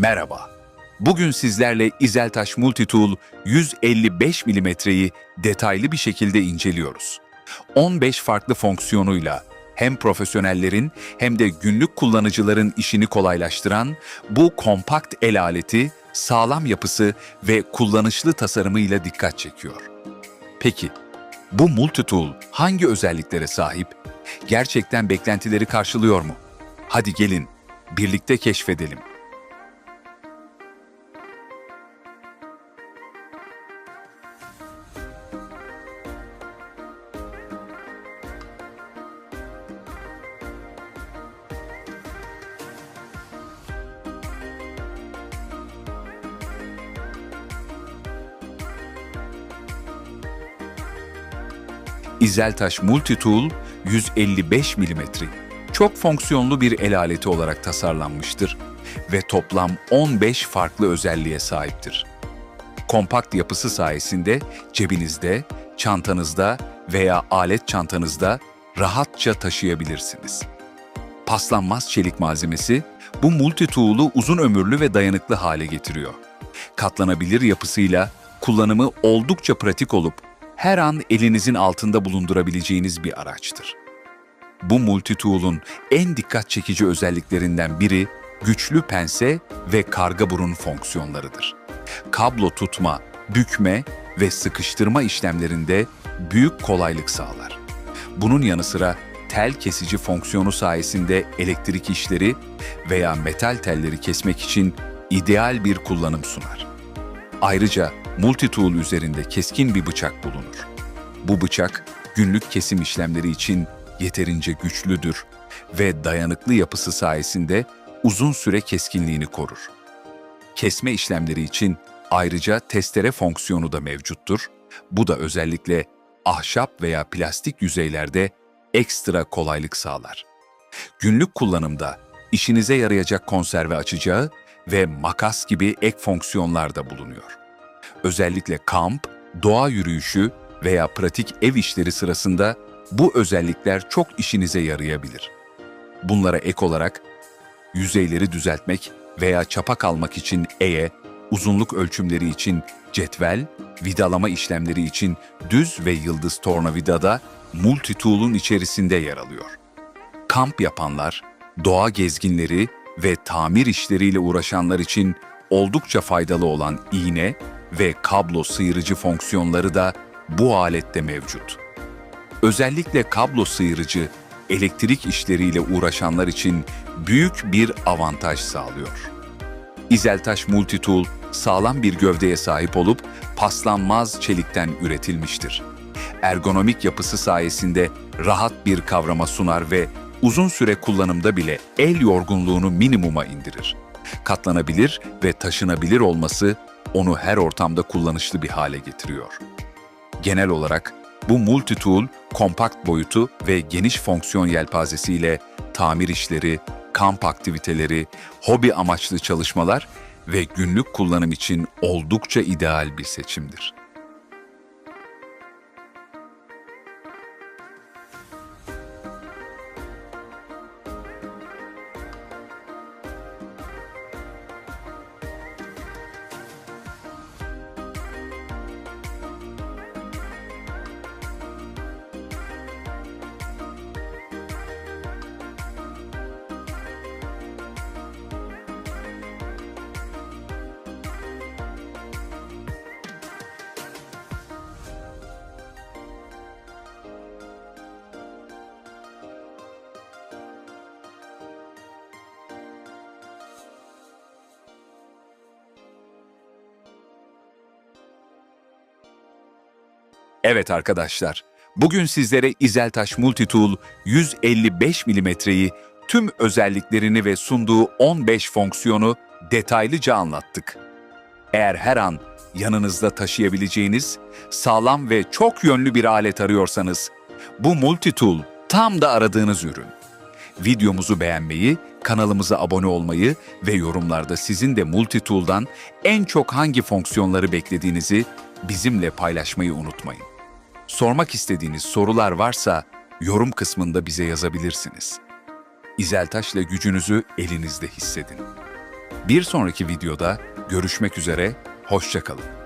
Merhaba. Bugün sizlerle İzeltaş Multitool 155 milimetreyi detaylı bir şekilde inceliyoruz. 15 farklı fonksiyonuyla hem profesyonellerin hem de günlük kullanıcıların işini kolaylaştıran bu kompakt el aleti sağlam yapısı ve kullanışlı tasarımıyla dikkat çekiyor. Peki, bu multitool hangi özelliklere sahip? Gerçekten beklentileri karşılıyor mu? Hadi gelin, birlikte keşfedelim. İzeltaş Multitool 155 mm. Çok fonksiyonlu bir el aleti olarak tasarlanmıştır ve toplam 15 farklı özelliğe sahiptir. Kompakt yapısı sayesinde cebinizde, çantanızda veya alet çantanızda rahatça taşıyabilirsiniz. Paslanmaz çelik malzemesi bu multitool'u uzun ömürlü ve dayanıklı hale getiriyor. Katlanabilir yapısıyla kullanımı oldukça pratik olup her an elinizin altında bulundurabileceğiniz bir araçtır. Bu multitool'un en dikkat çekici özelliklerinden biri güçlü pense ve karga burun fonksiyonlarıdır. Kablo tutma, bükme ve sıkıştırma işlemlerinde büyük kolaylık sağlar. Bunun yanı sıra tel kesici fonksiyonu sayesinde elektrik işleri veya metal telleri kesmek için ideal bir kullanım sunar. Ayrıca multitool üzerinde keskin bir bıçak bulunur. Bu bıçak günlük kesim işlemleri için yeterince güçlüdür ve dayanıklı yapısı sayesinde uzun süre keskinliğini korur. Kesme işlemleri için ayrıca testere fonksiyonu da mevcuttur. Bu da özellikle ahşap veya plastik yüzeylerde ekstra kolaylık sağlar. Günlük kullanımda işinize yarayacak konserve açacağı ve makas gibi ek fonksiyonlar da bulunuyor. Özellikle kamp, doğa yürüyüşü veya pratik ev işleri sırasında bu özellikler çok işinize yarayabilir. Bunlara ek olarak yüzeyleri düzeltmek veya çapak almak için eye, uzunluk ölçümleri için cetvel, vidalama işlemleri için düz ve yıldız tornavida da multitool'un içerisinde yer alıyor. Kamp yapanlar, doğa gezginleri ve tamir işleriyle uğraşanlar için oldukça faydalı olan iğne ve kablo sıyırıcı fonksiyonları da bu alette mevcut. Özellikle kablo sıyırıcı, elektrik işleriyle uğraşanlar için büyük bir avantaj sağlıyor. İzeltaş Multitool sağlam bir gövdeye sahip olup paslanmaz çelikten üretilmiştir. Ergonomik yapısı sayesinde rahat bir kavrama sunar ve uzun süre kullanımda bile el yorgunluğunu minimuma indirir. Katlanabilir ve taşınabilir olması onu her ortamda kullanışlı bir hale getiriyor. Genel olarak bu multitool, kompakt boyutu ve geniş fonksiyon yelpazesiyle tamir işleri, kamp aktiviteleri, hobi amaçlı çalışmalar ve günlük kullanım için oldukça ideal bir seçimdir. Evet arkadaşlar, bugün sizlere İzeltaş Multitool 155 milimetreyi tüm özelliklerini ve sunduğu 15 fonksiyonu detaylıca anlattık. Eğer her an yanınızda taşıyabileceğiniz sağlam ve çok yönlü bir alet arıyorsanız, bu Multitool tam da aradığınız ürün. Videomuzu beğenmeyi, kanalımıza abone olmayı ve yorumlarda sizin de Multitool'dan en çok hangi fonksiyonları beklediğinizi bizimle paylaşmayı unutmayın. Sormak istediğiniz sorular varsa yorum kısmında bize yazabilirsiniz. İzeltaş'la gücünüzü elinizde hissedin. Bir sonraki videoda görüşmek üzere, hoşçakalın.